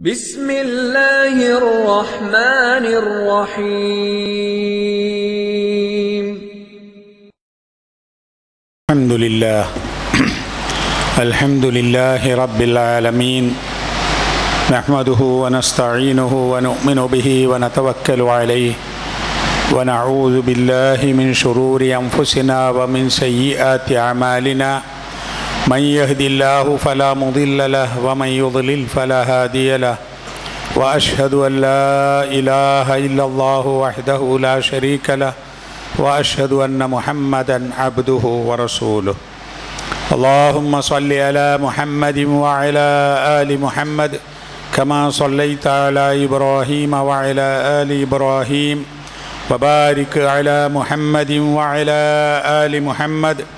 بسم الله الرحمن الرحيم الحمد لله الحمد لله رب العالمين نحمده ونستعينه ونؤمن به ونتوكل عليه ونعوذ بالله من شرور انفسنا ومن سيئات اعمالنا من يهد الله فلا مضل له ومن يضلل فلا هادي له. وأشهد أن لا إله إلا الله وحده لا شريك له وأشهد أن محمدا عبده ورسوله. اللهم صل على محمد وعلى آل محمد كما صليت على إبراهيم وعلى آل إبراهيم وبارك على محمد وعلى آل محمد.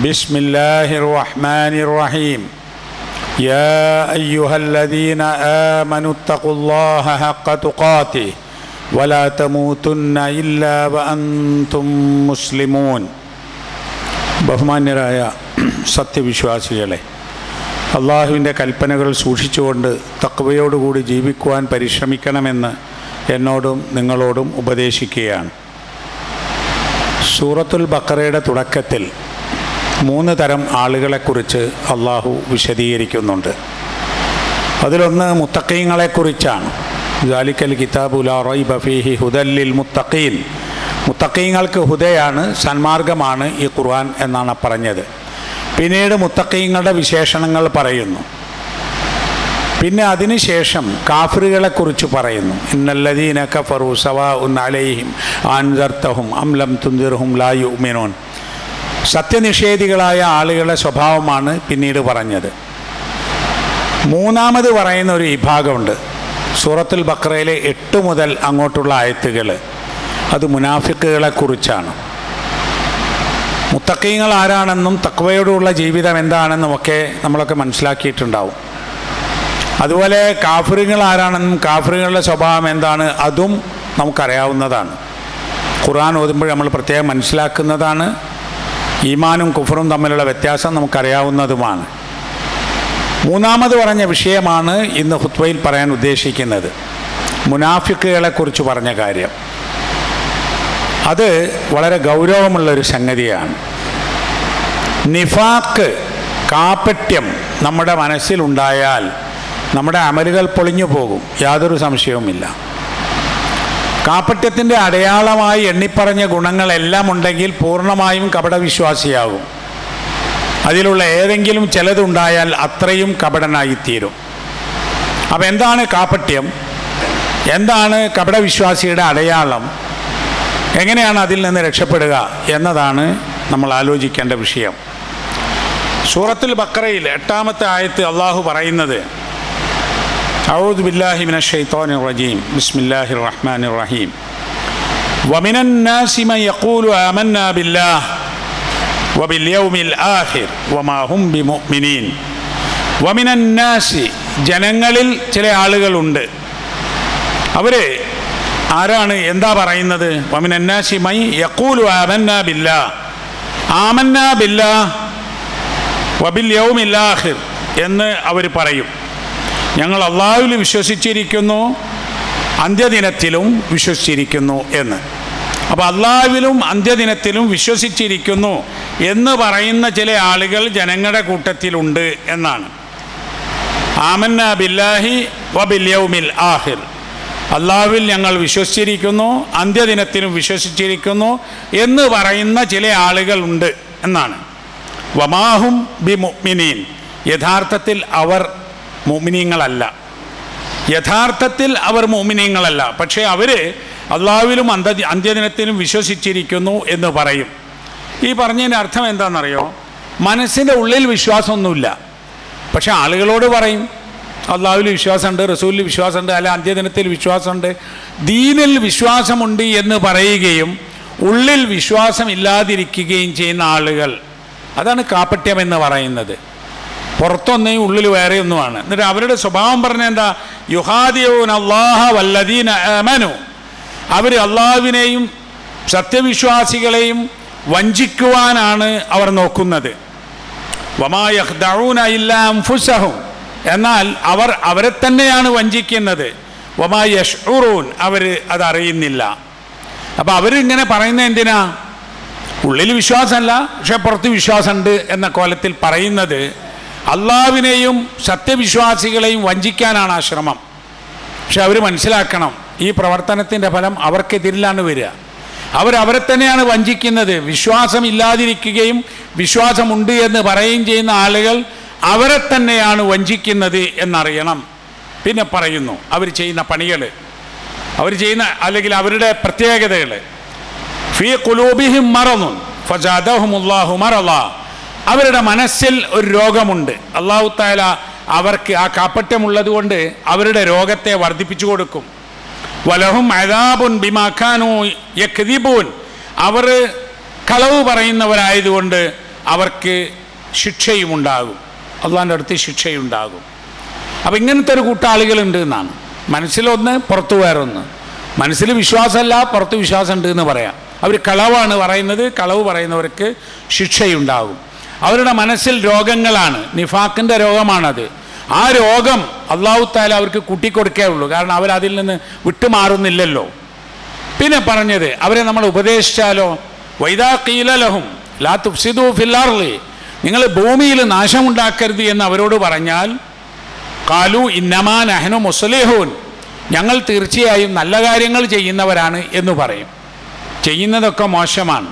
بسم الله الرحمن الرحيم يا ايها الذين امنوا اتقوا الله حق تقاته ولا تموتن الا وانتم مسلمون ബഹുമാന്യരായ സത്യവിശ്വാസികളെ അള്ളാഹുവിൻ്റെ കൽപ്പനകൾ സൂക്ഷിച്ചുകൊണ്ട് തക്വയോടുകൂടി ജീവിക്കുവാൻ പരിശ്രമിക്കണമെന്ന് എന്നോടും നിങ്ങളോടും ഉപദേശിക്കുകയാണ് സൂറത്തുൽ ബക്കറയുടെ തുടക്കത്തിൽ മൂന്ന് തരം ആളുകളെക്കുറിച്ച് അള്ളാഹു വിശദീകരിക്കുന്നുണ്ട്. അതിലൊന്ന് മുത്തക്കീങ്ങളെക്കുറിച്ചാണ് ജാലിക്കൽ കിതാബുല റൈ ഫീഹി ഹുദല്ലിൽ മുത്തഖീൻ. മുത്തക്കീങ്ങൾക്ക് ഹുദയാണ് സന്മാർഗമാണ് ഈ ഖുർആൻ എന്നാണ് പറഞ്ഞത്. പിന്നീട് മുത്തക്കീങ്ങളുടെ വിശേഷണങ്ങൾ പറയുന്നു. പിന്നെ അതിനുശേഷം കാഫിറുകളെക്കുറിച്ച് പറയുന്നു. ഇന്നല്ലദീന കഫറു സവാ ഉൻ അലൈഹിം ആൻദർത്തഹും അംലം തുന്തിർഹും ലായു മിനോൻ സത്യനിഷേധികളായ ആളുകളുടെ സ്വഭാവമാണ് പിന്നീട് പറഞ്ഞത്. മൂന്നാമത് പറയുന്ന ഒരു വിഭാഗമുണ്ട്. സൂറത്തുൽ ബക്രയിലെ എട്ട് മുതൽ അങ്ങോട്ടുള്ള ആയത്തുകൾ അത് മുനാഫിക്കുകളെക്കുറിച്ചാണ് മുത്തക്കീങ്ങൾ ആരാണെന്നും തക്വയോടുള്ള ജീവിതം എന്താണെന്നും ഒക്കെ നമ്മളൊക്കെ മനസ്സിലാക്കിയിട്ടുണ്ടാവും. അതുപോലെ കാഫിറുകൾ ആരാണെന്നും കാഫിറുകളുടെ സ്വഭാവം എന്താണ് അതും നമുക്കറിയാവുന്നതാണ്. ഖുർആൻ ഓതുമ്പോൾ നമ്മൾ പ്രത്യേകം മനസ്സിലാക്കുന്നതാണ്. ഈമാനും കുഫറും തമ്മിലുള്ള വ്യത്യാസം നമുക്കറിയാവുന്നതുമാണ്. മൂന്നാമത് പറഞ്ഞ വിഷയമാണ് ഇന്ന് ഹുത്വയിൽ പറയാൻ ഉദ്ദേശിക്കുന്നത്. മുനാഫിക്കുകളെക്കുറിച്ച് പറഞ്ഞ കാര്യം. അത് വളരെ ഗൗരവമുള്ളൊരു സംഗതിയാണ്. നിഫാക്ക് കാപ്പറ്റ്യം നമ്മുടെ മനസ്സിലുണ്ടായാൽ നമ്മുടെ അമലുകൾ പൊളിഞ്ഞു പോകും. യാതൊരു സംശയവുമില്ല. കാപ്പറ്റ്യത്തിന്റെ അടയാളമായി എണ്ണിപ്പറഞ്ഞ ഗുണങ്ങളെല്ലാം ഉണ്ടെങ്കിൽ പൂർണമായും കപടവിശ്വാസിയാകും. അതിലുള്ള ഏതെങ്കിലും ചിലതുണ്ടായാൽ അത്രയും കപടനായിത്തീരും. അപ്പം എന്താണ് കാപ്പട്യം എന്താണ് കപടവിശ്വാസിയുടെ അടയാളം? എങ്ങനെയാണ് അതിൽ നിന്ന് രക്ഷപ്പെടുക എന്നതാണ് നമ്മൾ ആലോചിക്കേണ്ട വിഷയം. സൂറത്തുൽ ബക്കറയിൽ എട്ടാമത്തെ ആയത്ത് അള്ളാഹു പറയുന്നത് أعوذ بالله من الشيطان الرجيم بسم الله الرحمن الرحيم ومن الناس من يقول آمنا بالله وباليوم الآخر وما هم بمؤمنين ومن الناس ജനങ്ങളിൽ ചില ആളുകളുണ്ട് അവർ ആരാണ് എന്താ പറയുന്നത് വമിൻ അന്നാസി മൈ യക്കൂലു ആമന്ന ബില്ല ആമന്ന ബില്ല വബിൽ യൗമില്ലാഹിർ എന്ന് അവർ പറയും ഞങ്ങൾ അള്ളാഹുവിൽ വിശ്വസിച്ചിരിക്കുന്നു അന്ത്യദിനത്തിലും വിശ്വസിച്ചിരിക്കുന്നു എന്ന്. അപ്പോൾ അള്ളാഹുവിലും അന്ത്യദിനത്തിലും വിശ്വസിച്ചിരിക്കുന്നു എന്ന് പറയുന്ന ചില ആളുകൾ ജനങ്ങളുടെ കൂട്ടത്തിലുണ്ട് എന്നാണ്. ആമന്ന ബില്ലാഹി വബില്യൗമിൽ ആഹിർ. അള്ളാഹുവിൽ ഞങ്ങൾ വിശ്വസിച്ചിരിക്കുന്നു അന്ത്യദിനത്തിലും വിശ്വസിച്ചിരിക്കുന്നു എന്ന് പറയുന്ന ചില ആളുകളുണ്ട് എന്നാണ്. വമാഹും ബി മുഅ്മിനീൻ യഥാർത്ഥത്തിൽ അവർ മുഅ്മിനീങ്ങളല്ല. യഥാർത്ഥത്തിൽ അവർ മോമിനിയങ്ങളല്ല പക്ഷേ അവർ അള്ളാവിലും അന്ത അന്ത്യദിനത്തിലും വിശ്വസിച്ചിരിക്കുന്നു എന്ന് പറയും. ഈ പറഞ്ഞതിന്റെ അർത്ഥം എന്താണെന്നറിയോ? മനസ്സിന്റെ ഉള്ളിൽ വിശ്വാസമൊന്നുമില്ല. പക്ഷെ ആളുകളോട് പറയും അള്ളാവിൽ വിശ്വാസമുണ്ട് റസൂലിൽ വിശ്വാസമുണ്ട് അല്ല അന്ത്യദിനത്തിൽ വിശ്വാസമുണ്ട്. ദീനിൽ വിശ്വാസമുണ്ട് എന്ന് പറയുകയും ഉള്ളിൽ വിശ്വാസമില്ലാതിരിക്കുകയും ചെയ്യുന്ന ആളുകൾ. അതാണ് കാപ്പട്യം എന്ന് പറയുന്നത്. പുറത്തൊന്നേ ഉള്ളിൽ വേറെ ഒന്നുമാണ്. എന്നിട്ട് അവരുടെ സ്വഭാവം പറഞ്ഞ എന്താ? യുഹാദിയോൻ അള്ളാഹ വല്ലദീന അമനു. അവർ അള്ളാഹുവിനെയും സത്യവിശ്വാസികളെയും വഞ്ചിക്കുവാനാണ് അവർ നോക്കുന്നത്. വമായഹ്ദഊന ഇല്ലാ അൻഫുസഹും. എന്നാൽ അവർ അവരെ തന്നെയാണ് വഞ്ചിക്കുന്നത്. വമാ യഷ്ഉറൂൻ. അവർ അതറിയുന്നില്ല അപ്പോൾ അവരിങ്ങനെ പറയുന്നത് എന്തിനാ? ഉള്ളിൽ വിശ്വാസമല്ല പക്ഷെ പുറത്ത് വിശ്വാസമുണ്ട് എന്ന കോലത്തിൽ പറയുന്നത് അള്ളാവിനെയും സത്യവിശ്വാസികളെയും വഞ്ചിക്കാനാണ് ആ ശ്രമം. പക്ഷെ അവർ മനസ്സിലാക്കണം ഈ പ്രവർത്തനത്തിന്റെ ഫലം അവർക്കെതിരിലാണ് വരിക. അവർ അവരെ തന്നെയാണ് വഞ്ചിക്കുന്നത്. വിശ്വാസം ഇല്ലാതിരിക്കുകയും വിശ്വാസമുണ്ട് എന്ന് പറയുകയും ചെയ്യുന്ന ആളുകൾ അവരെ തന്നെയാണ് വഞ്ചിക്കുന്നത് എന്നറിയണം. പിന്നെ പറയുന്നു അവർ ചെയ്യുന്ന പണികൾ അവർ ചെയ്യുന്ന അല്ലെങ്കിൽ അവരുടെ പ്രത്യേകതകൾ ഫീ കുലൂബിഹിം മറന്നു ഫജാദഹുമുല്ലാഹു മറല അവരുടെ മനസ്സിൽ ഒരു രോഗമുണ്ട്. അള്ളാഹു താല അവർക്ക് ആ കാപ്പറ്റമുള്ളത് കൊണ്ട് അവരുടെ രോഗത്തെ വർദ്ധിപ്പിച്ചു കൊടുക്കും. വലഹും അതാബുൻ ബിമാഖാനു യഖ്ദിബൂൻ അവർ കളവ് പറയുന്നവരായതുകൊണ്ട് അവർക്ക് ശിക്ഷയും ഉണ്ടാകും അള്ളാന്റെ അടുത്ത് ശിക്ഷയുണ്ടാകും. അപ്പം ഇങ്ങനത്തെ ഒരു കൂട്ടാളികളുണ്ട് എന്നാണ്. മനസ്സിലൊന്ന് പുറത്തു വേറൊന്ന്. മനസ്സിൽ വിശ്വാസമല്ല പുറത്ത് വിശ്വാസമുണ്ട് എന്ന് പറയാം. അവർ കളവാണ് പറയുന്നത് കളവ് പറയുന്നവർക്ക് ശിക്ഷയുണ്ടാകും. അവരുടെ മനസ്സിൽ രോഗങ്ങളാണ്. നിഫാക്കിന്റെ രോഗമാണത്. ആ രോഗം അള്ളാഹു താല അവർക്ക് കൂട്ടിക്കൊടുക്കേ ഉള്ളൂ. കാരണം അവരതിൽ നിന്ന് വിട്ടുമാറുന്നില്ലല്ലോ. പിന്നെ പറഞ്ഞത് അവരെ നമ്മൾ ഉപദേശിച്ചാലോ? വൈദാ കീലലഹും ലാ തുഫ്സിദു ഫില്ലാർലി നിങ്ങൾ ഭൂമിയിൽ നാശമുണ്ടാക്കരുത് എന്ന് അവരോട് പറഞ്ഞാൽ കാലു ഇന്നമാൻ അഹനു മുസ്ലിഹൂൻ. ഞങ്ങൾ തീർച്ചയായും നല്ല കാര്യങ്ങൾ ചെയ്യുന്നവരാണ് എന്ന് പറയും. ചെയ്യുന്നതൊക്കെ മോശമാണ്.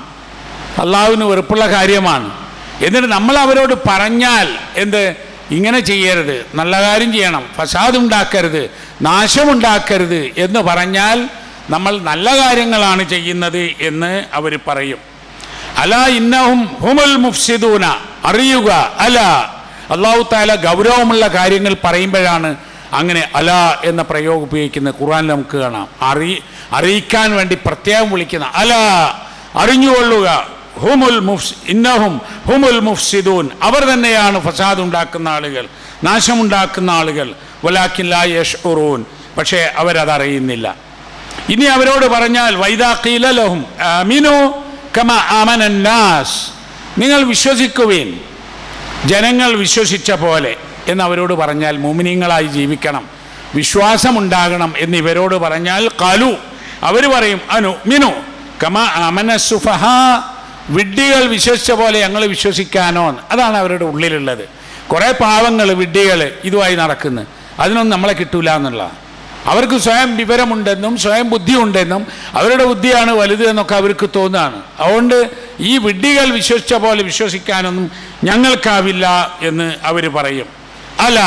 അള്ളാഹുവിന് വെറുപ്പുള്ള കാര്യമാണ്. എന്നിട്ട് നമ്മൾ അവരോട് പറഞ്ഞാൽ എന്ത്? ഇങ്ങനെ ചെയ്യരുത്. നല്ല കാര്യം ചെയ്യണം. ഫസാദ് ഉണ്ടാക്കരുത് നാശമുണ്ടാക്കരുത് എന്ന് പറഞ്ഞാൽ നമ്മൾ നല്ല കാര്യങ്ങളാണ് ചെയ്യുന്നത് എന്ന് അവർ പറയും. അല ഇന്നഹും ഹുമുൽ മുഫ്സിദൂന. അറിയുക. അല. അള്ളാഹു താല ഗൗരവമുള്ള കാര്യങ്ങൾ പറയുമ്പോഴാണ് അങ്ങനെ അല എന്ന പ്രയോഗം ഉപയോഗിക്കുന്നത്. ഖുറാൻ നമുക്ക് കാണാം. അറി അറിയിക്കാൻ വേണ്ടി പ്രത്യേകം വിളിക്കുന്ന അല. അറിഞ്ഞുകൊള്ളുക. ഹുമുൽ മുഫ്സ് ഇന്നഹും ഹുമുൽ മുഫ്സിദൂൻ. അവർ തന്നെയാണ് ഫസാദ് ഉണ്ടാക്കുന്ന ആളുകൾ നാശമുണ്ടാക്കുന്ന ആളുകൾ. വലാക്കിൻ ലാ യഷ്ഉറൂൻ. പക്ഷേ അവരതറിയുന്നില്ല. ഇനി അവരോട് പറഞ്ഞാൽ വൈദാഖീലലഹും അമിനു കമ ആമനന്നാസ് നിങ്ങൾ വിശ്വസിക്കുവീൻ. ജനങ്ങൾ വിശ്വസിച്ച പോലെ എന്ന് അവരോട് പറഞ്ഞാൽ മുമിനിങ്ങളായി ജീവിക്കണം. വിശ്വാസമുണ്ടാകണം എന്ന് ഇവരോട് പറഞ്ഞാൽ കാലു അവർ പറയും അനു മിനു കമ അമന സുഫഹ. വിഡ്ഢികൾ വിശ്വസിച്ച പോലെ ഞങ്ങൾ വിശ്വസിക്കാനോ അതാണ് അവരുടെ ഉള്ളിലുള്ളത്. കുറേ പാവങ്ങൾ വിഡ്ഢികൾ ഇതുമായി നടക്കുന്നു. അതിനൊന്നും നമ്മളെ കിട്ടൂല എന്നുള്ളതാണ്. അവർക്ക് സ്വയം വിവരമുണ്ടെന്നും സ്വയം ബുദ്ധിയുണ്ടെന്നും അവരുടെ ബുദ്ധിയാണ് വലുത് എന്നൊക്കെ അവർക്ക് തോന്നുകയാണ്. അതുകൊണ്ട് ഈ വിഡ്ഢികൾ വിശ്വസിച്ച പോലെ വിശ്വസിക്കാനൊന്നും ഞങ്ങൾക്കാവില്ല എന്ന് അവർ പറയും. അല്ല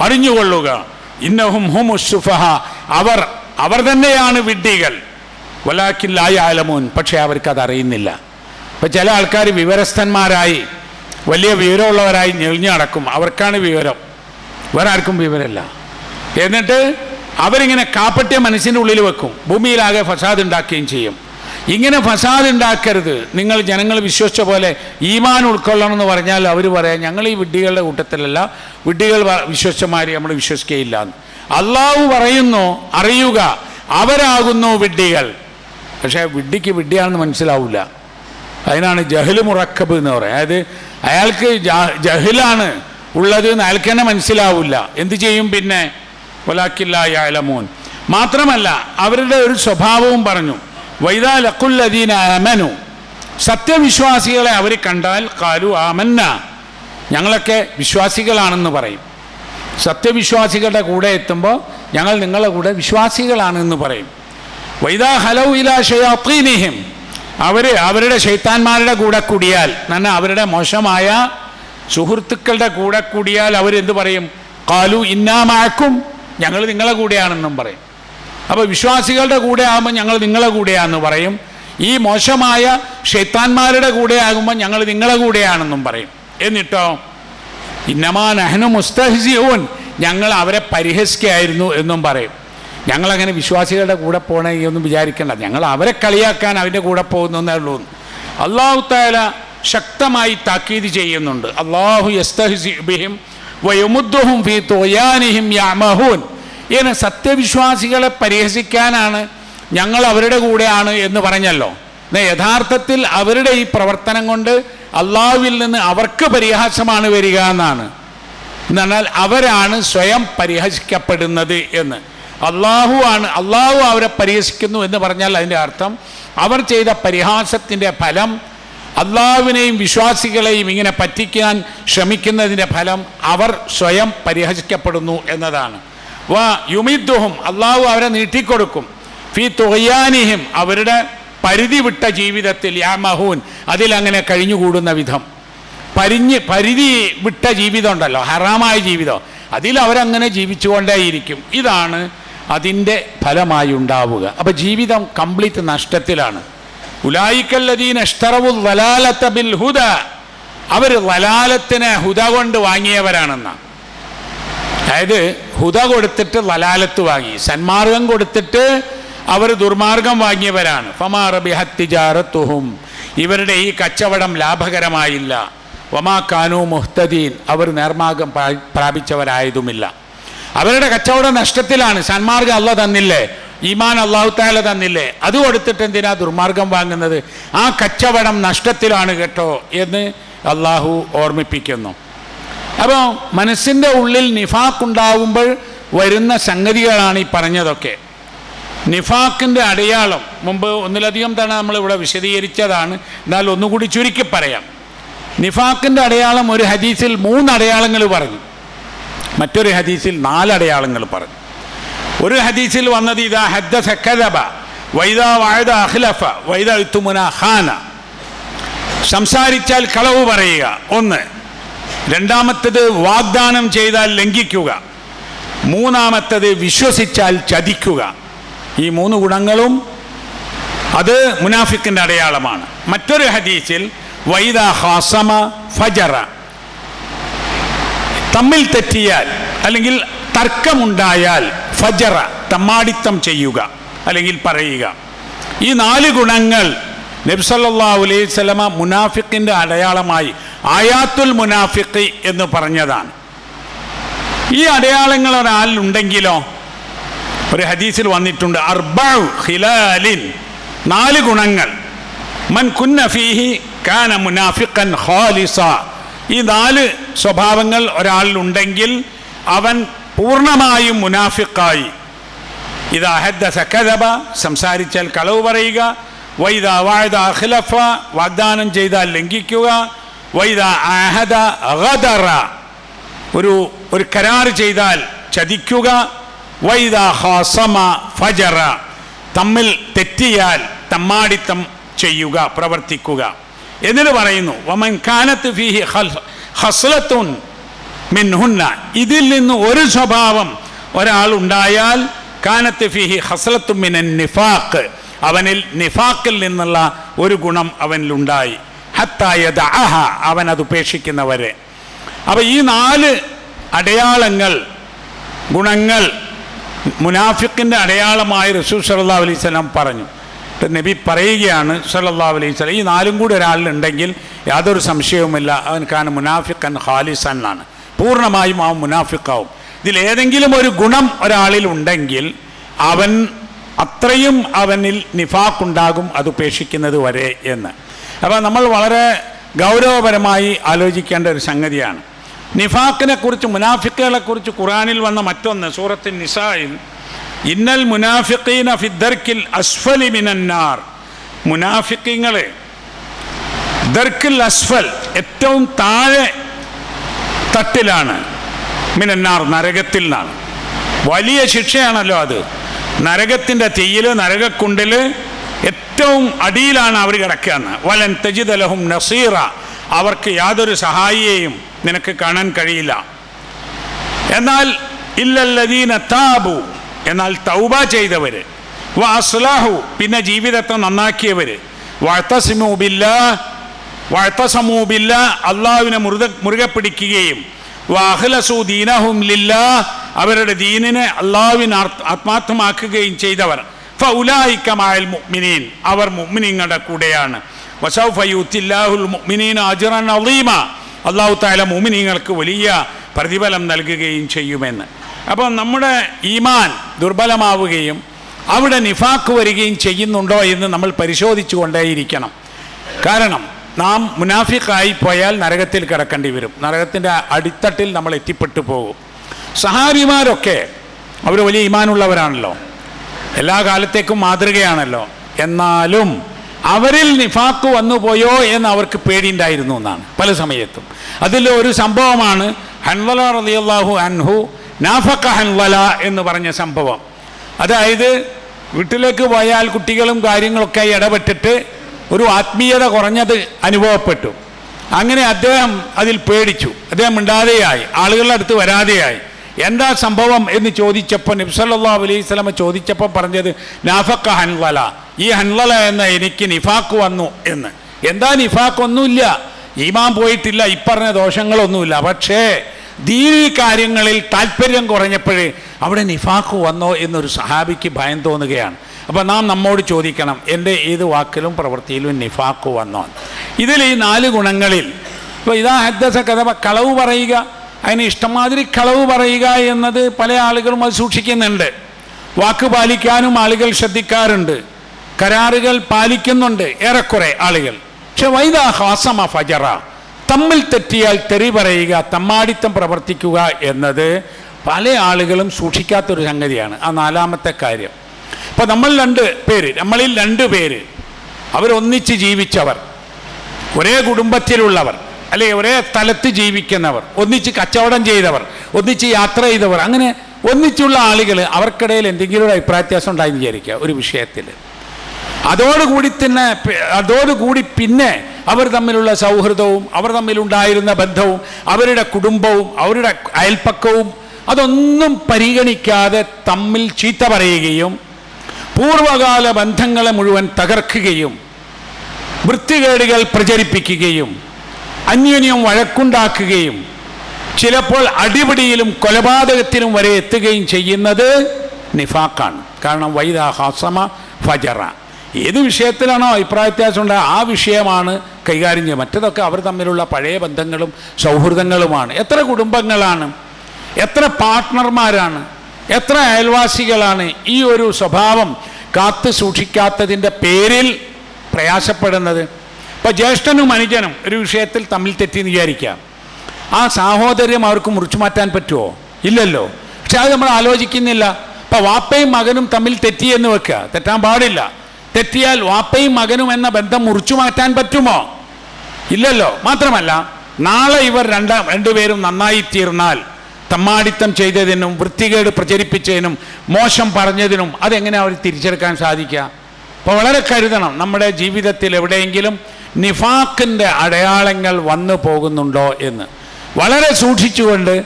അറിഞ്ഞുകൊള്ളുക. ഇന്നഹും ഹും സുഫഹ അവർ അവർ തന്നെയാണ് വിഡ്ഢികൾ. വലാക്കില്ലായ ആലമോൻ പക്ഷേ അവർക്കത് അറിയുന്നില്ല ഇപ്പം ചില ആൾക്കാർ വിവരസ്ഥന്മാരായി വലിയ വിവരമുള്ളവരായി ഞെളിഞ്ഞു നടക്കും. അവർക്കാണ് വിവരം. വേറെ ആർക്കും വിവരമില്ല. എന്നിട്ട് അവരിങ്ങനെ കാപ്പട്ടിയ മനസ്സിന്റെ ഉള്ളിൽ വെക്കും. ഭൂമിയിലാകെ ഫസാദ് ഉണ്ടാക്കുകയും ചെയ്യും. ഇങ്ങനെ ഫസാദ് ഉണ്ടാക്കരുത്. നിങ്ങൾ ജനങ്ങൾ വിശ്വസിച്ച പോലെ ഈമാൻ ഉൾക്കൊള്ളണം എന്ന് പറഞ്ഞാൽ അവർ പറയാം ഞങ്ങൾ ഈ വിഡ്ഢികളുടെ കൂട്ടത്തിലല്ല. വിഡ്ഢികൾ വിശ്വസിച്ചമാരി നമ്മൾ വിശ്വസിക്കുകയില്ല എന്ന്. അള്ളാഹു പറയുന്നു അറിയുക. അവരാകുന്നു വിഡ്ഢികൾ. പക്ഷേ വിഡ്ഢിക്ക് വിഡ്ഢിയാണെന്ന് മനസ്സിലാവില്ല അതിനാണ് ജഹ്ല് മുറക്കബ് എന്ന് പറയുന്നത്. അതായത് അയാൾക്ക് ജഹ്ലാണ് ഉള്ളത് എന്ന് അയാൾക്ക് തന്നെ മനസ്സിലാവില്ല. എന്ത് ചെയ്യും പിന്നെ? വലാക്കില്ലായ അലമോൻ മാത്രമല്ല അവരുടെ ഒരു സ്വഭാവവും പറഞ്ഞു. വൈദാ ലക്കുല്ലദീന അമനു. സത്യവിശ്വാസികളെ അവർ കണ്ടാൽ കാലു ആമന്ന. ഞങ്ങളൊക്കെ വിശ്വാസികളാണെന്ന് പറയും. സത്യവിശ്വാസികളുടെ കൂടെ എത്തുമ്പോൾ ഞങ്ങൾ നിങ്ങളുടെ കൂടെ വിശ്വാസികളാണെന്ന് പറയും. വൈദാ ഹലൗ ഇലാ ഷയാത്തീനിഹിം അവർ അവരുടെ ശൈത്താന്മാരുടെ കൂടെ കൂടിയാൽ എന്നാൽ അവരുടെ മോശമായ സുഹൃത്തുക്കളുടെ കൂടെ കൂടിയാൽ അവരെന്ത് പറയും? കാലു ഇന്നാമാക്കും ഞങ്ങൾ നിങ്ങളെ കൂടെയാണെന്നും പറയും. അപ്പോൾ വിശ്വാസികളുടെ കൂടെ ആകുമ്പോൾ ഞങ്ങൾ നിങ്ങളെ കൂടെയാണെന്ന് പറയും. ഈ മോശമായ ഷെയ്ത്താന്മാരുടെ കൂടെ ആകുമ്പോൾ ഞങ്ങൾ നിങ്ങളെ കൂടെയാണെന്നും പറയും. എന്നിട്ടോ? ഇന്നമാ നഹ്നു മുസ്തഹിസിയോൻ ഞങ്ങൾ അവരെ പരിഹസിക്കായിരുന്നു എന്നും പറയും. ഞങ്ങളങ്ങനെ വിശ്വാസികളുടെ കൂടെ പോകണേ ഒന്നും വിചാരിക്കേണ്ട. ഞങ്ങൾ അവരെ കളിയാക്കാൻ അവന്റെ കൂടെ പോകുന്നേ ഉള്ളൂ. അള്ളാഹു താല ശക്തമായി താക്കീത് ചെയ്യുന്നുണ്ട്. അള്ളാഹു ഇങ്ങനെ സത്യവിശ്വാസികളെ പരിഹസിക്കാനാണ് ഞങ്ങൾ അവരുടെ കൂടെയാണ് എന്ന് പറഞ്ഞല്ലോ. എന്നാൽ യഥാർത്ഥത്തിൽ അവരുടെ ഈ പ്രവർത്തനം കൊണ്ട് അള്ളാഹുവിൽ നിന്ന് അവർക്ക് പരിഹാസമാണ് വരിക എന്നാണ്. എന്ന് പറഞ്ഞാൽ അവരാണ് സ്വയം പരിഹസിക്കപ്പെടുന്നത് എന്ന്. അള്ളാഹു ആണ് അള്ളാഹു അവരെ പരിഹസിക്കുന്നു എന്ന് പറഞ്ഞാൽ അതിന്റെ അർത്ഥം അവർ ചെയ്ത പരിഹാസത്തിന്റെ ഫലം അള്ളാഹുവിനെയും വിശ്വാസികളെയും ഇങ്ങനെ പറ്റിക്കാൻ ശ്രമിക്കുന്നതിന്റെ ഫലം അവർ സ്വയം പരിഹസിക്കപ്പെടുന്നു എന്നതാണ്. വാ യുമിദ്ദുഹും അള്ളാഹു അവരെ നീട്ടിക്കൊടുക്കും. ഫി തുഹയാനിഹിം അവരുടെ പരിധി വിട്ട ജീവിതത്തിൽ യാമഹൂൻ അതിലങ്ങനെ കഴിഞ്ഞുകൂടുന്ന വിധം. പരിഞ്ഞ് പരിധി വിട്ട ജീവിതം ഉണ്ടല്ലോ ഹറാമായ ജീവിതം. അതിൽ അവരങ്ങനെ ജീവിച്ചുകൊണ്ടേയിരിക്കും. ഇതാണ് അതിന്റെ ഫലമായി ഉണ്ടാവുക. അപ്പം ജീവിതം കംപ്ലീറ്റ് നഷ്ടത്തിലാണ്. ഉലായിക്കല്ലതീൻ അഷ്ടറവു വലാലത്ത ബിൽ ഹുദ. അവർ വലാലത്തിനെ ഹുദ കൊണ്ട് വാങ്ങിയവരാണെന്നാണ് അതായത് ഹുദ കൊടുത്തിട്ട് വലാലത്ത് വാങ്ങി. സന്മാർഗം കൊടുത്തിട്ട് അവർ ദുർമാർഗം വാങ്ങിയവരാണ്. ഫമാറബിഹത്തിജാറത്തുഹും ഇവരുടെ ഈ കച്ചവടം ലാഭകരമായില്ല. വമാ കാനു മുഹ്തദീൻ. അവർ നേർമാർഗം പ്രാപിച്ചവരായതുമില്ല. അവരുടെ കച്ചവടം നഷ്ടത്തിലാണ്. സന്മാർഗം അല്ല തന്നില്ലേ? ഈമാൻ അള്ളാഹു താല തന്നില്ലേ? അത് കൊടുത്തിട്ട് എന്തിനാ ദുർമാർഗം വാങ്ങുന്നത്? ആ കച്ചവടം നഷ്ടത്തിലാണ് കേട്ടോ എന്ന് അള്ളാഹു ഓർമ്മിപ്പിക്കുന്നു. അപ്പോൾ മനസ്സിന്റെ ഉള്ളിൽ നിഫാക്ക് ഉണ്ടാകുമ്പോൾ വരുന്ന സംഗതികളാണ് ഈ പറഞ്ഞതൊക്കെ. നിഫാക്കിന്റെ അടയാളം മുമ്പ് ഒന്നിലധികം തവണ നമ്മൾ ഇവിടെ വിശദീകരിച്ചതാണ്. എന്നാൽ ഒന്നുകൂടി ചുരുക്കി പറയാം. നിഫാക്കിന്റെ അടയാളം ഒരു ഹദീസിൽ മൂന്ന് അടയാളങ്ങൾ പറഞ്ഞു. മറ്റൊരു ഹദീസിൽ നാലടയാളങ്ങൾ പറഞ്ഞു. ഒരു ഹദീസിൽ വന്നത് ഇതാ ഹദ്ദ സക്കദബ വൈദ വാഴത അഖ്ലഫ വൈദ ഇത്തുമുന ഖാന. സംസാരിച്ചാൽ കളവ് പറയുക. ഒന്ന് രണ്ടാമത്തത് വാഗ്ദാനം ചെയ്താൽ ലംഘിക്കുക. മൂന്നാമത്തത് വിശ്വസിച്ചാൽ ചതിക്കുക. ഈ മൂന്ന് ഗുണങ്ങളും അത് മുനാഫിക്കിന്റെ അടയാളമാണ്. മറ്റൊരു ഹദീസിൽ വൈദ ഹാസമ ഫജറ. തമ്മിൽ തെറ്റിയാൽ അല്ലെങ്കിൽ തർക്കമുണ്ടായാൽ ഫജറ തമ്മാടിത്തം ചെയ്യുക അല്ലെങ്കിൽ പറയുക. ഈ നാല് ഗുണങ്ങൾ നബ്സല്ലാ അലൈഹി സ്വലമ മുനാഫിക്കിന്റെ അടയാളമായി ആയാത്തുൽ മുനാഫിഖ് എന്ന് പറഞ്ഞതാണ്. ഈ അടയാളങ്ങൾ ഒരാളിലുണ്ടെങ്കിലോ ഒരു ഹദീസിൽ വന്നിട്ടുണ്ട് അർബഉ ഹിലാലിൻ നാല് ഗുണങ്ങൾ. മൻ കുന്ന ഫീഹി കാന മുനാഫിഖൻ ഖാലിസ. ഈ നാല് സ്വഭാവങ്ങൾ ഒരാളിലുണ്ടെങ്കിൽ അവൻ പൂർണമായും മുനാഫിക്കായി. ഇത് അഹദ്ദ സക്കദബ സംസാരിച്ചാൽ കളവ് പറയുക. വൈദ വാഴത അഖിലഫ വാഗ്ദാനം ചെയ്താൽ ലംഘിക്കുക. വൈദ അഹദ അഹദറ ഒരു ഒരു കരാർ ചെയ്താൽ ചതിക്കുക. വൈദ ഹാസമ ഫജറ തമ്മിൽ തെറ്റിയാൽ തമ്മാടിത്തം ചെയ്യുക പ്രവർത്തിക്കുക. എന്നിട്ട് പറയുന്നു വമൻ കാനത്ത് ഫീഹി ഹസ്ലത്തുൻ മിൻഹുന്ന. ഇതിൽ നിന്ന് ഒരു സ്വഭാവം ഒരാൾ ഉണ്ടായാൽ കാനത്ത് ഫിഹി ഹസ്ലത്തു മിനൻ നിഫാഖ്. അവനിൽ നിഫാക്കിൽ നിന്നുള്ള ഒരു ഗുണം അവനിലുണ്ടായി ഹത്തായ അഹ അവൻ അത് ഉപേക്ഷിക്കുന്നവരെ. അപ്പോൾ ഈ നാല് അടയാളങ്ങൾ ഗുണങ്ങൾ മുനാഫിക്കിന്റെ അടയാളമായി റസൂൽ അലൈഹി സ്വലാം പറഞ്ഞു. നബി പറയുകയാണ് സല്ലാ അലൈഹി സ്വലം ഈ നാലും കൂടി ഒരാളിലുണ്ടെങ്കിൽ യാതൊരു സംശയവുമില്ല അവൻ കാൻ മുനാഫിക്കൻ ഖാലിസൻ എന്നാണ്. പൂർണമായും അവൻ മുനാഫിക്കാവും ഇതിലേതെങ്കിലും ഒരു ഗുണം ഒരാളിൽ ഉണ്ടെങ്കിൽ അവൻ അത്രയും അവനിൽ നിഫാക്കുണ്ടാകും അത് ഉപേക്ഷിക്കുന്നത് വരെ എന്ന്. അപ്പോൾ നമ്മൾ വളരെ ഗൗരവപരമായി ആലോചിക്കേണ്ട ഒരു സംഗതിയാണ്. നിഫാക്കിനെ കുറിച്ച് മുനാഫിക്കുകളെ കുറിച്ച് ഖുറാനിൽ വന്ന മറ്റൊന്ന് സൂറത്തിൻ നിസായിൽ ഇന്നൽ മുനാഫിഖീന ഫിദ്ദർക്കിൽ അസ്ഫലി മിനന്നാർ മുനാഫിക്കിങ്ങളെ ദർക്കിൽ അസ്ഫൽ ഏറ്റവും താഴെ തട്ടിലാണ് മിനന്നാർ നരകത്തിൽ നിന്നാണ്. വലിയ ശിക്ഷയാണല്ലോ അത്. നരകത്തിന്റെ തീയിൽ നരകക്കുണ്ടിൽ ഏറ്റവും അടിയിലാണ് അവർ കിടക്കുകയെന്ന്. വലൻ തജിദലഹും നസീറ. അവർക്ക് യാതൊരു സഹായിയെയും നിനക്ക് കാണാൻ കഴിയില്ല. എന്നാൽ ഇല്ലല്ലദീന താബു. എന്നാൽ തൗബ ചെയ്തവർ വ അസ്ലാഹു പിന്നെ ജീവിതത്തെ നന്നാക്കിയവർ വഴത്തസിമൂബില്ല വഴത്തസമൂബില്ല അള്ളാഹുവിനെ മുറുക മുറുകെ പിടിക്കുകയും. വാഹ്ലസു ദീനഹും ലില്ല അവരുടെ ദീനിനെ അള്ളാഹുവിന് ആത്മാർത്ഥമാക്കുകയും ചെയ്തവർ. ഫൗലായിക്കമായൽ മുഅ്മിനീൻ അവർ മുഅ്മിനീങ്ങളുടെ കൂടെയാണ്. വസൗഫ യുത്തില്ലാഹുൽ മുഅ്മിനീന അജ്റൻ അള്ളാഹു താല മുഅ്മിനീങ്ങൾക്ക് വലിയ പ്രതിഫലം നൽകുകയും ചെയ്യുമെന്ന്. അപ്പോൾ നമ്മുടെ ഈമാൻ ദുർബലമാവുകയും അവിടെ നിഫാക്ക് വരികയും ചെയ്യുന്നുണ്ടോ എന്ന് നമ്മൾ പരിശോധിച്ചു കൊണ്ടേയിരിക്കണം കാരണം നാം മുനാഫിക്കായി പോയാൽ നരകത്തിൽ കിടക്കേണ്ടി വരും. നരകത്തിന്റെ അടിത്തട്ടിൽ നമ്മൾ എത്തിപ്പെട്ടു പോകും. സഹാബിമാരൊക്കെ അവർ വലിയ ഈമാനുള്ളവരാണല്ലോ. എല്ലാ കാലത്തേക്കും മാതൃകയാണല്ലോ. എന്നാലും അവരിൽ നിഫാക്ക് വന്നു പോയോ എന്ന് അവർക്ക് പേടിയുണ്ടായിരുന്നു എന്നാണ്. പല സമയത്തും. അതിൽ ഒരു സംഭവമാണ് ഹൻവല റളിയല്ലാഹു അൻഹു നാഫക്ക ഹൻവല എന്ന് പറഞ്ഞ സംഭവം. അതായത് വീട്ടിലേക്ക് പോയാൽ കുട്ടികളും കാര്യങ്ങളൊക്കെ ഇടപെട്ടിട്ട് ഒരു ആത്മീയത കുറഞ്ഞത് അനുഭവപ്പെട്ടു. അങ്ങനെ അദ്ദേഹം അതിൽ പേടിച്ചു. അദ്ദേഹം മിണ്ടാതെയായി ആളുകളുടെ അടുത്ത് വരാതെയായി. എന്താ സംഭവം എന്ന് ചോദിച്ചപ്പോൾ നിബ്സല്ലാ അലൈഹി സ്വലമ ചോദിച്ചപ്പോൾ പറഞ്ഞത് നാഫക്ക ഹൻവല ഈ ഹൻവല എന്ന എനിക്ക് നിഫാക്ക് വന്നു എന്ന്. എന്താ നിഫാക്ക് ഒന്നുമില്ല ഈമാൻ പോയിട്ടില്ല ഇപ്പറഞ്ഞ ദോഷങ്ങളൊന്നുമില്ല. പക്ഷേ ദീനി കാര്യങ്ങളിൽ താല്പര്യം കുറഞ്ഞപ്പോഴേ അവിടെ നിഫാഖ് വന്നോ എന്നൊരു സഹാബിക്ക് ഭയം തോന്നുകയാണ്. അപ്പോൾ നാം നമ്മോട് ചോദിക്കണം എന്റെ ഏത് വാക്കിലും പ്രവൃത്തിയിലും നിഫാഖ് വന്നോ? ഇതിൽ ഈ നാല് ഗുണങ്ങളിൽ ഇപ്പോൾ ഇതാ ഹദ്ദസ കഥ കളവ് പറയുക അതിന് ഇഷ്ടമാതിരി കളവ് പറയുക എന്നത് പല ആളുകളും അത് സൂക്ഷിക്കുന്നുണ്ട്. വാക്ക് പാലിക്കാനും ആളുകൾ ശ്രദ്ധിക്കാറുണ്ട്. കരാറുകൾ പാലിക്കുന്നുണ്ട് ഏറെക്കുറെ ആളുകൾ. പക്ഷെ വൈദാ ഹാസമ ഫജറ. തമ്മിൽ തെറ്റിയാൽ തെറി പറയുക തമ്മാടിത്തം പ്രവർത്തിക്കുക എന്നത് പല ആളുകളും സൂക്ഷിക്കാത്തൊരു സംഗതിയാണ്. ആ നാലാമത്തെ കാര്യം. ഇപ്പം നമ്മൾ രണ്ട് പേര് നമ്മളിൽ രണ്ട് പേര് അവരൊന്നിച്ച് ജീവിച്ചവർ ഒരേ കുടുംബത്തിലുള്ളവർ അല്ലെ ഒരേ സ്ഥലത്ത് ജീവിക്കുന്നവർ ഒന്നിച്ച് കച്ചവടം ചെയ്തവർ ഒന്നിച്ച് യാത്ര ചെയ്തവർ അങ്ങനെ ഒന്നിച്ചുള്ള ആളുകൾ അവർക്കിടയിൽ എന്തെങ്കിലും ഒരു അഭിപ്രായ വ്യത്യാസം ഉണ്ടായി വിചാരിക്കുക ഒരു വിഷയത്തിൽ അതോടുകൂടി തന്നെ അതോടുകൂടി പിന്നെ അവർ തമ്മിലുള്ള സൗഹൃദവും അവർ തമ്മിലുണ്ടായിരുന്ന ബന്ധവും അവരുടെ കുടുംബവും അവരുടെ അയൽപ്പക്കവും അതൊന്നും പരിഗണിക്കാതെ തമ്മിൽ ചീത്ത പറയുകയും പൂർവകാല ബന്ധങ്ങളെ മുഴുവൻ തകർക്കുകയും വൃത്തികേടുകൾ പ്രചരിപ്പിക്കുകയും അന്യോന്യം വഴക്കുണ്ടാക്കുകയും ചിലപ്പോൾ അടിപിടിയിലും കൊലപാതകത്തിലും വരെ എത്തുകയും ചെയ്യുന്നത് നിഫാക്കാണ് കാരണം വൈദാഹാസമ ഫജറ. ഏത് വിഷയത്തിലാണോ അഭിപ്രായ വ്യത്യാസം ഉണ്ടായ ആ വിഷയമാണ് കൈകാര്യം ചെയ്യുക. മറ്റതൊക്കെ അവർ തമ്മിലുള്ള പഴയ ബന്ധങ്ങളും സൗഹൃദങ്ങളുമാണ്. എത്ര കുടുംബങ്ങളാണ് എത്ര പാർട്ട്ണർമാരാണ് എത്ര അയൽവാസികളാണ് ഈ ഒരു സ്വഭാവം കാത്തു സൂക്ഷിക്കാത്തതിന്റെ പേരിൽ പ്രയാസപ്പെടുന്നത്. ഇപ്പോൾ ജ്യേഷ്ഠനും അനുജനും ഒരു വിഷയത്തിൽ തമ്മിൽ തെറ്റി എന്ന് വിചാരിക്കാം. ആ സാഹോദര്യം അവർക്ക് മുറിച്ചു മാറ്റാൻ പറ്റുമോ? ഇല്ലല്ലോ. പക്ഷെ അത് നമ്മൾ ആലോചിക്കുന്നില്ല. ഇപ്പം വാപ്പയും മകനും തമ്മിൽ തെറ്റിയെന്ന് വെക്കുക. തെറ്റാൻ പാടില്ല. തെറ്റിയാൽ വാപ്പയും മകനും എന്ന ബന്ധം മുറിച്ചു മാറ്റാൻ പറ്റുമോ? ഇല്ലല്ലോ. മാത്രമല്ല നാളെ ഇവർ രണ്ടാം രണ്ടുപേരും നന്നായി തീർന്നാൽ തമ്മാടിത്തം ചെയ്തതിനും വൃത്തികേട് പ്രചരിപ്പിച്ചതിനും മോശം പറഞ്ഞതിനും അതെങ്ങനെ അവർ തിരിച്ചെടുക്കാൻ സാധിക്കുക? അപ്പോൾ വളരെ കരുതണം. നമ്മുടെ ജീവിതത്തിൽ എവിടെയെങ്കിലും നിഫാക്കിന്റെ അടയാളങ്ങൾ വന്നു പോകുന്നുണ്ടോ എന്ന്. വളരെ സൂക്ഷിച്ചുകൊണ്ട്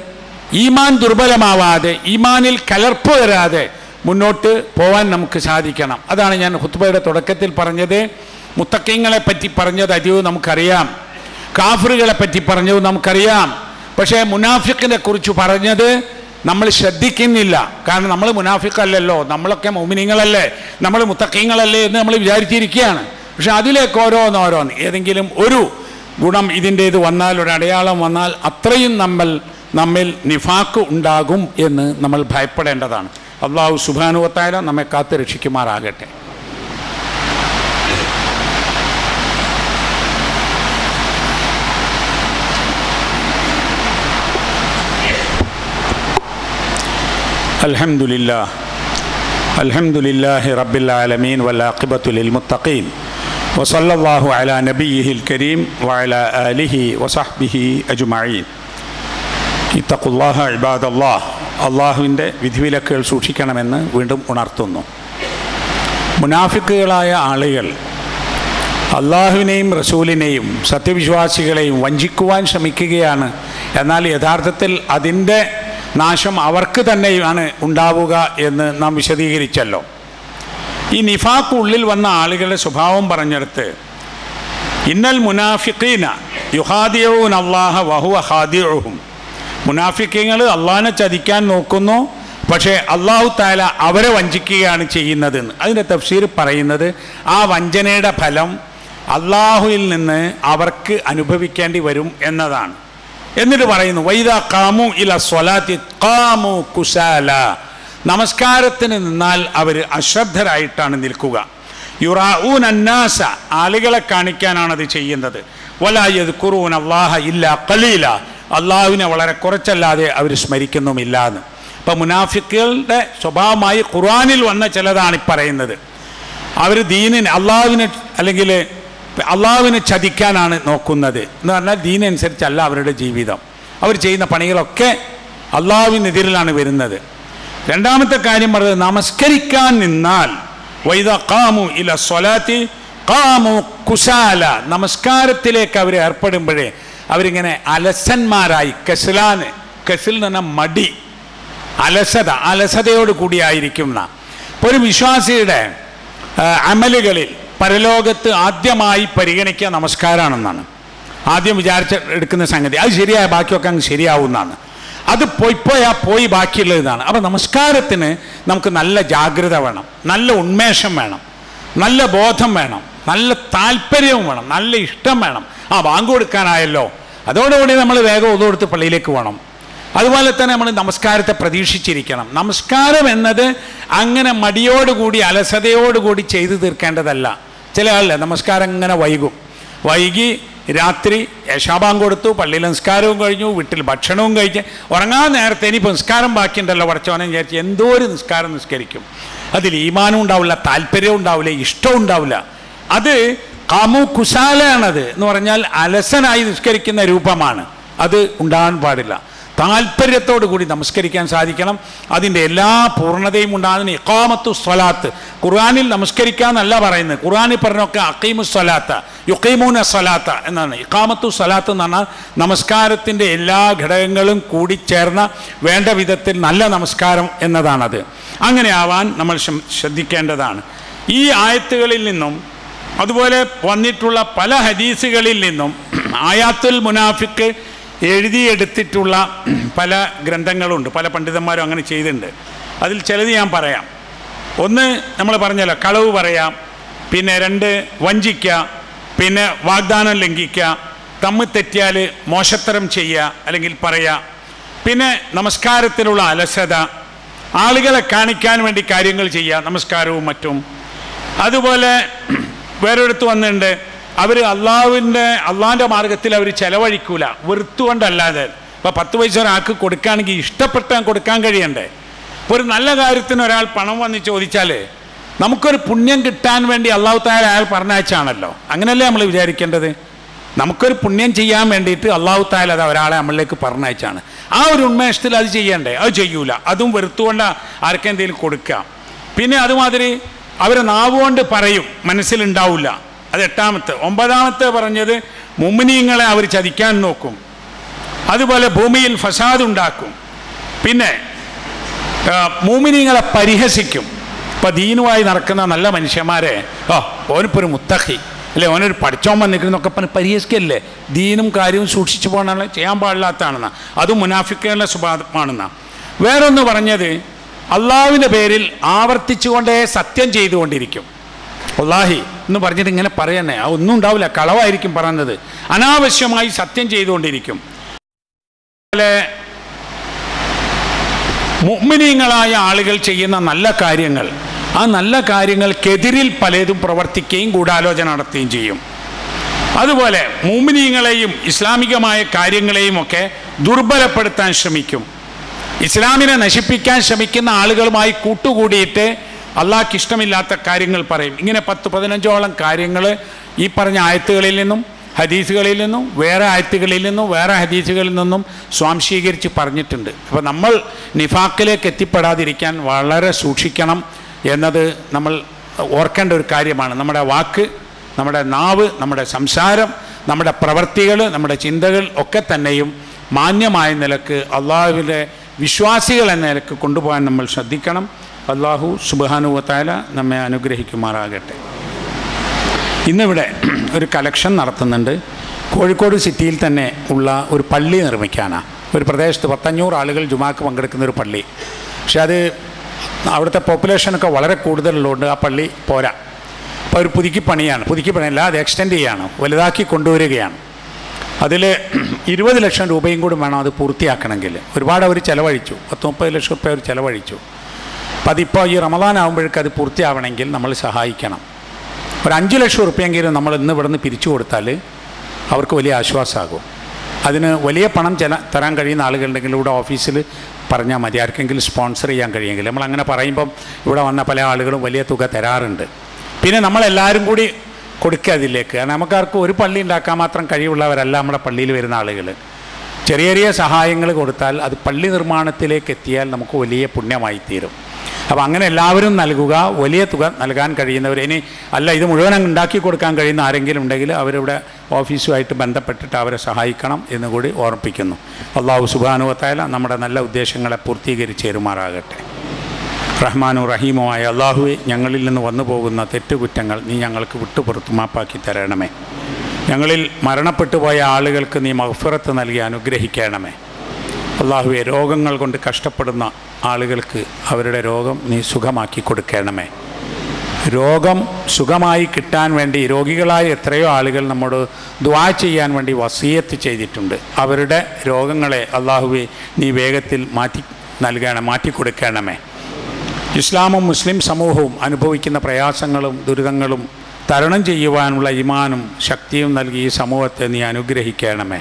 ഈമാൻ ദുർബലമാവാതെ ഈമാനിൽ കലർപ്പ് വരാതെ മുന്നോട്ട് പോവാൻ നമുക്ക് സാധിക്കണം. അതാണ് ഞാൻ ഹുത്തുബയുടെ തുടക്കത്തിൽ പറഞ്ഞത്. മുത്തക്കിങ്ങളെ പറ്റി പറഞ്ഞത് അരിവ് നമുക്കറിയാം. കാഫറുകളെ പറ്റി പറഞ്ഞത് നമുക്കറിയാം. പക്ഷേ മുനാഫിക്കിനെ കുറിച്ച് പറഞ്ഞത് നമ്മൾ ശ്രദ്ധിക്കുന്നില്ല. കാരണം നമ്മൾ മുനാഫിക്കല്ലല്ലോ നമ്മളൊക്കെ മൗമിനിങ്ങളല്ലേ. നമ്മൾ മുത്തക്കിങ്ങളല്ലേ എന്ന് നമ്മൾ വിചാരിച്ചിരിക്കുകയാണ്. പക്ഷെ അതിലേക്ക് ഓരോന്നോരോന്ന് ഏതെങ്കിലും ഒരു ഗുണം ഇതിന്റേത് വന്നാൽ ഒരു അടയാളം വന്നാൽ അത്രയും നമ്മൾ നമ്മിൽ നിഫാക്ക് ഉണ്ടാകും എന്ന് നമ്മൾ ഭയപ്പെടേണ്ടതാണ്. അള്ളാഹു സുബാനുവത്തായ നമ്മെ കാത്തു രക്ഷിക്കുമാറാകട്ടെ الحمد لله الحمد لله رب العالمين والعاقبة للمتقين وصلى الله على نبيه الكريم وعلى آله وصحبه أجمعين اتقوا الله عباد الله അള്ളാഹുവിന്റെ വിധിവിലക്കുകൾ സൂക്ഷിക്കണമെന്ന് വീണ്ടും ഉണർത്തുന്നു. മുനാഫിക്കുകളായ ആളുകൾ അള്ളാഹുവിനെയും റസൂലിനെയും സത്യവിശ്വാസികളെയും വഞ്ചിക്കുവാൻ ശ്രമിക്കുകയാണ്. എന്നാൽ യഥാർത്ഥത്തിൽ അതിന്റെ നാശം അവർക്ക് തന്നെയാണ് ഉണ്ടാവുക എന്ന് നാം വിശദീകരിച്ചല്ലോ. ഈ നിഫാക്ക് ഉള്ളിൽ വന്ന ആളുകളുടെ സ്വഭാവം പറഞ്ഞെടുത്ത് ഇന്നൽ മുനാഫിഖീന യുഹാദിയവും അള്ളാഹ വഹുവ ഹാദിയവും മുനാഫിക്കങ്ങൾ അള്ളാഹിനെ ചതിക്കാൻ നോക്കുന്നു പക്ഷേ അള്ളാഹു താല അവരെ വഞ്ചിക്കുകയാണ് ചെയ്യുന്നതെന്ന്. അതിന്റെ തഫ്സീർ പറയുന്നത് ആ വഞ്ചനയുടെ ഫലം അള്ളാഹുവിൽ നിന്ന് അവർക്ക് അനുഭവിക്കേണ്ടി വരും എന്നതാണ്. എന്നിട്ട് പറയുന്നു വൈദ കാമു ഇല സ്വലാത്തി കാമു കുശാല. നമസ്കാരത്തിന് നിന്നാൽ അവർ അശ്രദ്ധരായിട്ടാണ് നിൽക്കുക. യുറാഊൻ അന്നാസ ആളുകളെ കാണിക്കാനാണ് അത് ചെയ്യുന്നത്. വലായത് കുറൂൻ അള്ളാഹ ഇല്ല കലീല അള്ളാഹുവിനെ വളരെ കുറച്ചല്ലാതെ അവർ സ്മരിക്കുന്നുമില്ല എന്ന് ഇപ്പം മുനാഫിക്കുകളുടെ സ്വഭാവമായി ഖുർആാനിൽ വന്ന ചിലതാണ് പറയുന്നത്. അവർ ദീനിന് അള്ളാഹുവിനെ അല്ലെങ്കിൽ അള്ളാഹുവിനെ ചതിക്കാനാണ് നോക്കുന്നത്. എന്ന് പറഞ്ഞാൽ ദീനനുസരിച്ചല്ല അവരുടെ ജീവിതം. അവർ ചെയ്യുന്ന പണികളൊക്കെ അള്ളാഹുവിനെതിരിലാണ് വരുന്നത്. രണ്ടാമത്തെ കാര്യം പറഞ്ഞത് നമസ്കരിക്കാൻ നിന്നാൽ വൈദ കാമു ഇല സ്വലാത്തി കാമു കുശാല നമസ്കാരത്തിലേക്ക് അവർ ഏർപ്പെടുമ്പോഴേ അവരിങ്ങനെ അലസന്മാരായി. കസിലാന്. കസിൽ നിന്ന മടി. അലസത. അലസതയോട് കൂടിയായിരിക്കും എന്നാ ഇപ്പോൾ ഒരു വിശ്വാസിയുടെ അമലുകളിൽ പരലോകത്ത് ആദ്യമായി പരിഗണിക്കുക നമസ്കാരമാണെന്നാണ് ആദ്യം വിചാരിച്ച എടുക്കുന്ന സംഗതി. അത് ശരിയായ ബാക്കിയൊക്കെ അങ്ങ് ശരിയാവുന്നതാണ് അത് പോയി പോയാ പോയി ബാക്കിയുള്ള ഇതാണ് അപ്പോൾ നമസ്കാരത്തിന് നമുക്ക് നല്ല ജാഗ്രത വേണം. നല്ല ഉന്മേഷം വേണം. നല്ല ബോധം വേണം നല്ല താല്പര്യവും വേണം നല്ല ഇഷ്ടം വേണം. ആ ബാങ്ക് കൊടുക്കാനായല്ലോ. അതോടുകൂടി നമ്മൾ വേഗം ഒതുകൊടുത്ത് പള്ളിയിലേക്ക് പോകണം. അതുപോലെ തന്നെ നമ്മൾ നമസ്കാരത്തെ പ്രതീക്ഷിച്ചിരിക്കണം. നമസ്കാരം എന്നത് അങ്ങനെ മടിയോടുകൂടി അലസതയോടുകൂടി ചെയ്തു തീർക്കേണ്ടതല്ല. ചില ആളില്ല നമസ്കാരം ഇങ്ങനെ വൈകും. വൈകി രാത്രി യശാബാം കൊടുത്തു പള്ളിയിൽ നിസ്കാരവും കഴിഞ്ഞു വീട്ടിൽ ഭക്ഷണവും കഴിച്ച്. ഉറങ്ങാൻ നേരത്തെ ഇനി നിസ്കാരം ബാക്കിയുണ്ടല്ലോ പഠിച്ചവനെ വിചാരിച്ച് എന്തോ ഒരു നിസ്കാരം നിസ്കരിക്കും. അതിൽ ഈമാനും ഉണ്ടാവില്ല താല്പര്യവും ഉണ്ടാവില്ല ഇഷ്ടവും ഉണ്ടാവില്ല. അത് കാമു കുശാലയാണത് എന്ന് പറഞ്ഞാൽ അലസനായി നിസ്കരിക്കുന്ന രൂപമാണ്. അത് ഉണ്ടാകാൻ പാടില്ല. താല്പര്യത്തോടു കൂടി നമസ്കരിക്കാൻ സാധിക്കണം. അതിന്റെ എല്ലാ പൂർണതയും ഉണ്ടാകുന്ന ഇക്കാമത്തു സ്വലാത്ത്. ഖുർആാനിൽ നമസ്കരിക്കാന്നല്ല പറയുന്നത്. ഖുർആാനിൽ പറഞ്ഞൊക്കെ അക്കീമു സ്വലാത്ത യുക്കീമൂന സ്വലാത്ത എന്നാണ്. ഇക്കാമത്തു സ്വലാത്ത് എന്ന് പറഞ്ഞാൽ നമസ്കാരത്തിന്റെ എല്ലാ ഘടകങ്ങളും കൂടി ചേർന്ന വേണ്ട വിധത്തിൽ നല്ല നമസ്കാരം എന്നതാണത്. അങ്ങനെ ആവാൻ നമ്മൾ ശ്രദ്ധിക്കേണ്ടതാണ്. ഈ ആയത്തുകളിൽ നിന്നും അതുപോലെ വന്നിട്ടുള്ള പല ഹദീസുകളിൽ നിന്നും ആയാത്തുൽ മുനാഫിക്ക് എഴുതിയെടുത്തിട്ടുള്ള പല ഗ്രന്ഥങ്ങളുണ്ട്. പല പണ്ഡിതന്മാരും അങ്ങനെ ചെയ്തിട്ടുണ്ട്. അതിൽ ചിലത് ഞാൻ പറയാം. ഒന്ന് നമ്മൾ പറഞ്ഞല്ലോ കളവ് പറയാം പിന്നെ രണ്ട് വഞ്ചിക്കുക പിന്നെ വാഗ്ദാനം ലംഘിക്കുക തമ്മ് തെറ്റിയാൽ മോശത്തരം ചെയ്യുക അല്ലെങ്കിൽ പറയുക പിന്നെ നമസ്കാരത്തിലുള്ള അലസത ആളുകളെ കാണിക്കാൻ വേണ്ടി കാര്യങ്ങൾ ചെയ്യുക നമസ്കാരവും മറ്റും. അതുപോലെ വേറൊരിടത്ത് വന്നിട്ടുണ്ട് അവർ അള്ളാഹുവിന്റെ അള്ളാഹിന്റെ മാർഗത്തിൽ അവർ ചെലവഴിക്കൂല. വെറുത്തുകൊണ്ടല്ലാതെ. ഇപ്പോൾ പത്ത് പൈസ ഒരാൾക്ക് കൊടുക്കുകയാണെങ്കിൽ ഇഷ്ടപ്പെട്ടാൽ കൊടുക്കാൻ കഴിയണ്ടേ? ഇപ്പോൾ ഒരു നല്ല കാര്യത്തിന് ഒരാൾ പണം വന്ന് ചോദിച്ചാൽ നമുക്കൊരു പുണ്യം കിട്ടാൻ വേണ്ടി അള്ളാഹു താല അയാൾ പറഞ്ഞയച്ചാണല്ലോ. അങ്ങനെയല്ലേ നമ്മൾ വിചാരിക്കേണ്ടത്? നമുക്കൊരു പുണ്യം ചെയ്യാൻ വേണ്ടിയിട്ട് അള്ളാഹു താല അത് ഒരാളെ നമ്മളിലേക്ക് പറഞ്ഞയച്ചാണ്. ആ ഒരു ഉന്മേഷത്തിൽ അത് ചെയ്യണ്ടേ? അത് ചെയ്യൂല. അതും വെറുത്തുകൊണ്ട് ആർക്കെന്തെങ്കിലും കൊടുക്കാം. പിന്നെ അതുമാതിരി അവരെ നാവുകൊണ്ട് പറയും. മനസ്സിലുണ്ടാവില്ല അത് എട്ടാമത്തെ ഒമ്പതാമത്തെ പറഞ്ഞത് മുമ്മിനീങ്ങളെ അവർ ചതിക്കാൻ നോക്കും. അതുപോലെ ഭൂമിയിൽ ഫസാദ് ഉണ്ടാക്കും പിന്നെ മൂമിനീങ്ങളെ പരിഹസിക്കും. ഇപ്പം ദീനുമായി നടക്കുന്ന നല്ല മനുഷ്യന്മാരെ ഓ ഓനിപ്പോൾ ഒരു മുത്തഹി അല്ലെ? ഓനൊരു പഠിച്ചോൻ വന്നിരിക്കുന്നൊക്കെ പറഞ്ഞ് പരിഹസിക്കല്ലേ? ദീനും കാര്യവും സൂക്ഷിച്ചു പോകണമെന്ന് ചെയ്യാൻ പാടില്ലാത്തതാണെന്ന. അതും മുനാഫിക്കുകളുടെ സ്വഭാവമാണെന്ന. വേറൊന്ന് പറഞ്ഞത് അള്ളാവിന്റെ പേരിൽ ആവർത്തിച്ചുകൊണ്ടേ സത്യം ചെയ്തുകൊണ്ടിരിക്കും. അള്ളാഹി എന്ന് പറഞ്ഞിട്ട് ഇങ്ങനെ പറയണേ ആ ഒന്നും ഉണ്ടാവില്ല. കളവായിരിക്കും പറയുന്നത്. അനാവശ്യമായി സത്യം ചെയ്തുകൊണ്ടിരിക്കും. അതുപോലെ മുഅ്മിനീങ്ങളായ ആളുകൾ ചെയ്യുന്ന നല്ല കാര്യങ്ങൾ. ആ നല്ല കാര്യങ്ങൾക്കെതിരിൽ പലതും പ്രവർത്തിക്കുകയും ഗൂഢാലോചന നടത്തുകയും ചെയ്യും. അതുപോലെ മൂമിനീങ്ങളെയും ഇസ്ലാമികമായ കാര്യങ്ങളെയും ഒക്കെ ദുർബലപ്പെടുത്താൻ ശ്രമിക്കും. ഇസ്ലാമിനെ നശിപ്പിക്കാൻ ശ്രമിക്കുന്ന ആളുകളുമായി കൂട്ടുകൂടിയിട്ട് അള്ളാഹ്ക്ക് ഇഷ്ടമില്ലാത്ത കാര്യങ്ങൾ പറയും. ഇങ്ങനെ പത്ത് പതിനഞ്ചോളം കാര്യങ്ങൾ ഈ പറഞ്ഞ ആയത്തുകളിൽ നിന്നും ഹദീസുകളിൽ നിന്നും വേറെ ആയത്തുകളിൽ നിന്നും വേറെ ഹദീസുകളിൽ നിന്നും സ്വാംശീകരിച്ച് പറഞ്ഞിട്ടുണ്ട്. അപ്പോൾ നമ്മൾ നിഫാക്കിലേക്ക് എത്തിപ്പെടാതിരിക്കാൻ വളരെ സൂക്ഷിക്കണം എന്നത് നമ്മൾ ഓർക്കേണ്ട ഒരു കാര്യമാണ്. നമ്മുടെ വാക്ക് നമ്മുടെ നാവ് നമ്മുടെ സംസാരം നമ്മുടെ പ്രവൃത്തികൾ നമ്മുടെ ചിന്തകൾ ഒക്കെ തന്നെയും മാന്യമായ നിലയ്ക്ക് അള്ളാഹുവിന്റെ വിശ്വാസികൾ എന്ന നിലയ്ക്ക് കൊണ്ടുപോകാൻ നമ്മൾ ശ്രദ്ധിക്കണം. അള്ളാഹു സുബാനുവത്തായ നമ്മെ അനുഗ്രഹിക്കുമാറാകട്ടെ. ഇന്നിവിടെ ഒരു കലക്ഷൻ നടത്തുന്നുണ്ട്. കോഴിക്കോട് സിറ്റിയിൽ തന്നെ ഉള്ള ഒരു പള്ളി നിർമ്മിക്കാനാണ് ഒരു പ്രദേശത്ത് പത്തഞ്ഞൂറ് ആളുകൾ ജുമാക്ക് പങ്കെടുക്കുന്ന ഒരു പള്ളി. പക്ഷെ അത് അവിടുത്തെ പോപ്പുലേഷനൊക്കെ വളരെ കൂടുതലുള്ളതുകൊണ്ട് ആ പള്ളി പോരാ. അപ്പോൾ ഒരു പുതുക്കി പണിയാണ്. പുതുക്കി പണിയല്ല അത് എക്സ്റ്റെൻഡ് ചെയ്യാണ്. വലുതാക്കി കൊണ്ടുവരികയാണ്. അതിൽ ഇരുപത് ലക്ഷം രൂപയും കൂടി വേണം അത് പൂർത്തിയാക്കണമെങ്കിൽ. ഒരുപാട് അവർ ചിലവഴിച്ചു. പത്ത് മുപ്പത് ലക്ഷം രൂപ അവർ ചിലവഴിച്ചു. അതിപ്പോൾ ഈ റമദാൻ അത് പൂർത്തിയാവണമെങ്കിൽ നമ്മൾ സഹായിക്കണം. ഒരു അഞ്ച് ലക്ഷം ഉറുപ്പ്യെങ്കിലും നമ്മൾ ഇന്ന് ഇവിടുന്ന് പിരിച്ചു കൊടുത്താൽ അവർക്ക് വലിയ ആശ്വാസമാകും അതിന് വലിയ പണം ചില തരാൻ കഴിയുന്ന ആളുകളുണ്ടെങ്കിൽ ഇവിടെ ഓഫീസിൽ പറഞ്ഞാൽ മതി. ആർക്കെങ്കിലും സ്പോൺസർ ചെയ്യാൻ കഴിയുമെങ്കിൽ നമ്മൾ അങ്ങനെ പറയുമ്പം ഇവിടെ വന്ന പല ആളുകളും വലിയ തുക തരാറുണ്ട്. പിന്നെ നമ്മളെല്ലാവരും കൂടി കൊടുക്കുക അതിലേക്ക്. നമുക്കാർക്ക് ഒരു പള്ളി ഉണ്ടാക്കാൻ മാത്രം കഴിവുള്ളവരല്ല നമ്മുടെ പള്ളിയിൽ വരുന്ന ആളുകൾ. ചെറിയ ചെറിയ സഹായങ്ങൾ കൊടുത്താൽ അത് പള്ളി നിർമ്മാണത്തിലേക്ക് എത്തിയാൽ നമുക്ക് വലിയ പുണ്യമായി തീരും അപ്പോൾ അങ്ങനെ എല്ലാവരും നൽകുക വലിയ തുക നൽകാൻ കഴിയുന്നവർ ഇനി അല്ല ഇത് മുഴുവൻ ഉണ്ടാക്കി കൊടുക്കാൻ കഴിയുന്ന ആരെങ്കിലും ഉണ്ടെങ്കിൽ അവരിവിടെ ഓഫീസുമായിട്ട് ബന്ധപ്പെട്ടിട്ട് അവരെ സഹായിക്കണം എന്ന് കൂടി ഓർമ്മിപ്പിക്കുന്നു അള്ളാഹു സുബാനുവത്തായാല നമ്മുടെ നല്ല ഉദ്ദേശങ്ങളെ പൂർത്തീകരിച്ച് തരുമാറാകട്ടെ. റഹ്മാനു റഹീമുമായ അള്ളാഹുവെ ഞങ്ങളിൽ നിന്ന് വന്നു പോകുന്ന തെറ്റുകുറ്റങ്ങൾ നീ ഞങ്ങൾക്ക് വിട്ടുപുറത്ത് മാപ്പാക്കി തരണമേ. ഞങ്ങളിൽ മരണപ്പെട്ടു പോയ ആളുകൾക്ക് നീ മഹഫിറത്ത് നൽകി അനുഗ്രഹിക്കണമേ. അള്ളാഹുവെ രോഗങ്ങൾ കൊണ്ട് കഷ്ടപ്പെടുന്ന ആളുകൾക്ക് അവരുടെ രോഗം നീ സുഖമാക്കി കൊടുക്കണമേ. രോഗം സുഖമായി കിട്ടാൻ വേണ്ടി രോഗികളായ എത്രയോ ആളുകൾ നമ്മോട് ദ്വാ ചെയ്യാൻ വേണ്ടി വസീയത്ത് ചെയ്തിട്ടുണ്ട്. അവരുടെ രോഗങ്ങളെ അള്ളാഹുവെ നീ വേഗത്തിൽ മാറ്റി നൽകണം മാറ്റിക്കൊടുക്കണമേ ഇസ്ലാമും മുസ്ലിം സമൂഹവും അനുഭവിക്കുന്ന പ്രയാസങ്ങളും ദുരിതങ്ങളും തരണം ചെയ്യുവാനുള്ള ഇമാനും ശക്തിയും നൽകി ഈ സമൂഹത്തെ നീ അനുഗ്രഹിക്കണമേ.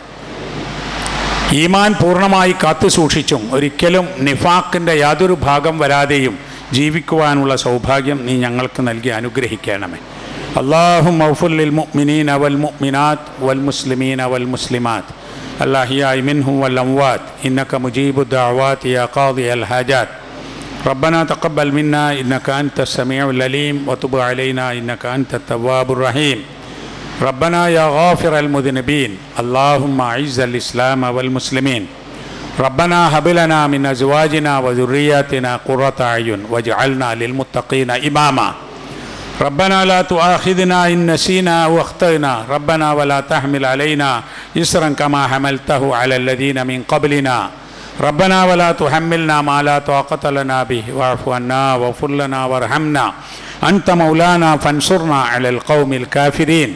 ഈമാൻ പൂർണ്ണമായി കാത്തു സൂക്ഷിച്ചും ഒരിക്കലും നിഫാക്കിൻ്റെ യാതൊരു ഭാഗം വരാതെയും ജീവിക്കുവാനുള്ള സൗഭാഗ്യം നീ ഞങ്ങൾക്ക് നൽകി അനുഗ്രഹിക്കണമേ അള്ളാഹു മൗഫുല്ലിൽ മുഅ്മിനീന വൽ മുഅ്മിനാത്ത് വൽ മുസ്ലിമീന വൽ മുസ്ലിമാത്ത് അല്ലാഹിയായി മിൻഹും വൽ അംവാത്ത് ഇന്നക മുജീബു ദഅവാത്ത് യാ ഖാദി അൽ ഹാജാത്ത് ربنا تقبل منا إنك أنت السميع العليم وتب علينا إنك أنت التواب الرحيم ربنا يا غافر المذنبين. اللهم أعز الإسلام والمسلمين. ربنا هب لنا من أزواجنا وذرياتنا قرة أعين واجعلنا للمتقين إماما. ربنا لا تؤاخذنا إن نسينا أو أخطأنا. ربنا ولا تحمل علينا إسرا كما حملته على الذين من قبلنا. ربنا ولا تحملنا ما لا طاقة لنا به. واعف عنا واغفر لنا وارحمنا. أنت مولانا فانصرنا على القوم الكافرين.